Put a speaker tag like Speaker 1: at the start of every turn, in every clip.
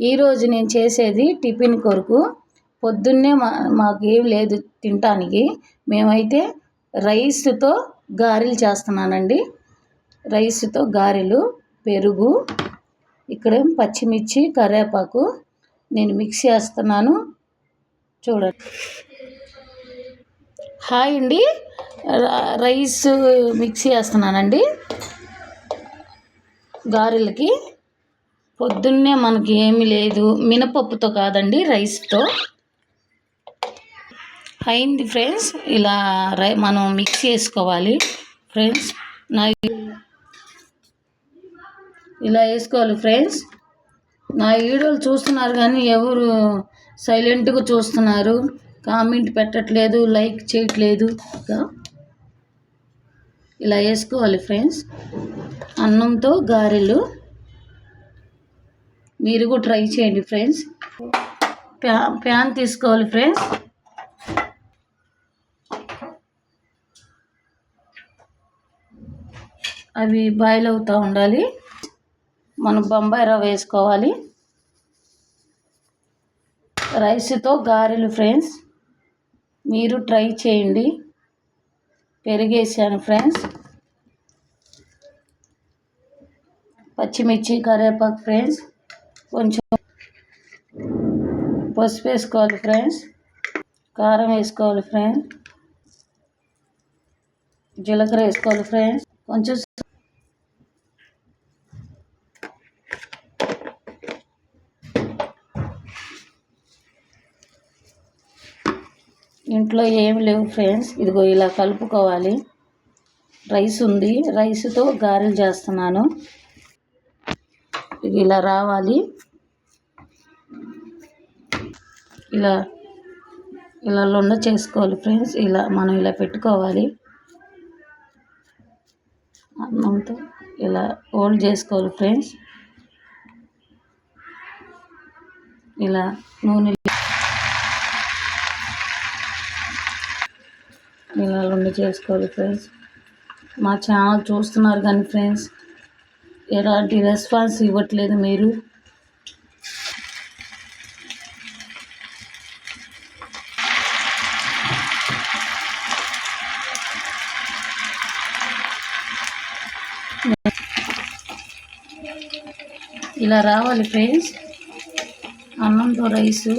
Speaker 1: ఈరోజు నేను చేసేది టిఫిన్ కొరకు. పొద్దున్నే మా మాకు ఏం లేదు తినటానికి మేమైతే రైస్తో గారెలు చేస్తున్నానండి. రైస్తో గారెలు పెరుగు ఇక్కడ పచ్చిమిర్చి కరివేపాకు నేను మిక్స్ చేస్తున్నాను. చూడండి. హాయ్ అండి. రైస్ మిక్సీ చేస్తున్నానండి. గారెలకి. పొద్దున్నే మనకి ఏమీ లేదు. మినపప్పుతో కాదండి రైస్తో. అయింది ఫ్రెండ్స్. ఇలా రై మనం మిక్స్ చేసుకోవాలి. ఫ్రెండ్స్ నా ఇలా వేసుకోవాలి ఫ్రెండ్స్. నా వీడియోలు చూస్తున్నారు కానీ ఎవరు సైలెంట్గా చూస్తున్నారు. కామెంట్ పెట్టట్లేదు లైక్ చేయట్లేదు. ఇలా వేసుకోవాలి ఫ్రెండ్స్. అన్నంతో గారెలు. మీరు కూడా ట్రై చేయండి ఫ్రెండ్స్. ప్యా ప్యాన్ తీసుకోవాలి ఫ్రెండ్స్. అవి బాయిల్ అవుతూ ఉండాలి. మనం బొంబాయి రవ్వ వేసుకోవాలి. రైస్తో గారెలు ఫ్రెండ్స్. మీరు ట్రై చేయండి. పెరిగేసాను ఫ్రెండ్స్. పచ్చిమిర్చి కరివేపాకు ఫ్రెండ్స్. కొంచెం పసుపు వేసుకోవాలి ఫ్రెండ్స్. కారం వేసుకోవాలి ఫ్రెండ్స్. జీలకర్ర వేసుకోవాలి ఫ్రెండ్స్. కొంచెం ఇంట్లో ఏమి లేవు ఫ్రెండ్స్. ఇదిగో ఇలా కలుపుకోవాలి. రైస్ ఉంది. రైస్తో గారెలు చేస్తున్నాను. ఇలా రావాలి. ఇలా ఇలా లొండ చేసుకోవాలి ఫ్రెండ్స్. ఇలా మనం ఇలా పెట్టుకోవాలి. అన్నంతో ఇలా హోల్డ్ చేసుకోవాలి ఫ్రెండ్స్. ఇలా నూనె ఇలా లొండ చేసుకోవాలి ఫ్రెండ్స్. మా ఛానల్ చూస్తున్నారు కానీ ఫ్రెండ్స్ ఎలాంటి రెస్పాన్స్ ఇవ్వట్లేదు మీరు? ఇలా రావాలి ఫ్రెండ్స్. అన్నంతో రైసు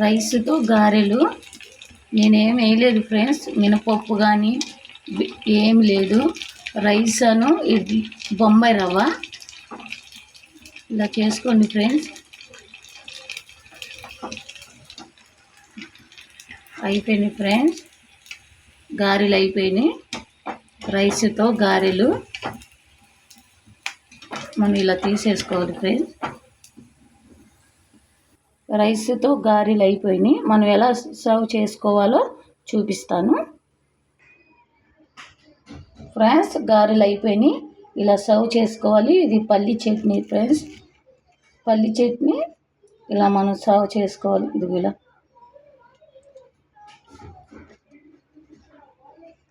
Speaker 1: రైస్తో గారెలు. నేనేం వేయలేదు ఫ్రెండ్స్. మినపప్పు కానీ ఏం లేదు. రైస్ అను బొంబాయి రవ్వ. ఇలా చేసుకోండి ఫ్రెండ్స్. అయిపోయినాయి ఫ్రెండ్స్. గారెలు అయిపోయినాయి. రైస్తో గారెలు. మనం ఇలా తీసేసుకోవాలి ఫ్రెండ్స్. రైస్తో గారెలు అయిపోయినాయి. మనం ఎలా సర్వ్ చేసుకోవాలో చూపిస్తాను. ఫ్రెండ్స్ గారెలు అయిపోయినాయి. ఇలా సర్వ్ చేసుకోవాలి. ఇది పల్లి చట్నీ ఫ్రెండ్స్. పల్లి చట్నీ ఇలా మనం సర్వ్ చేసుకోవాలి. ఇది ఇలా.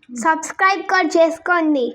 Speaker 2: సబ్స్క్రైబ్ కూడా చేసుకోండి.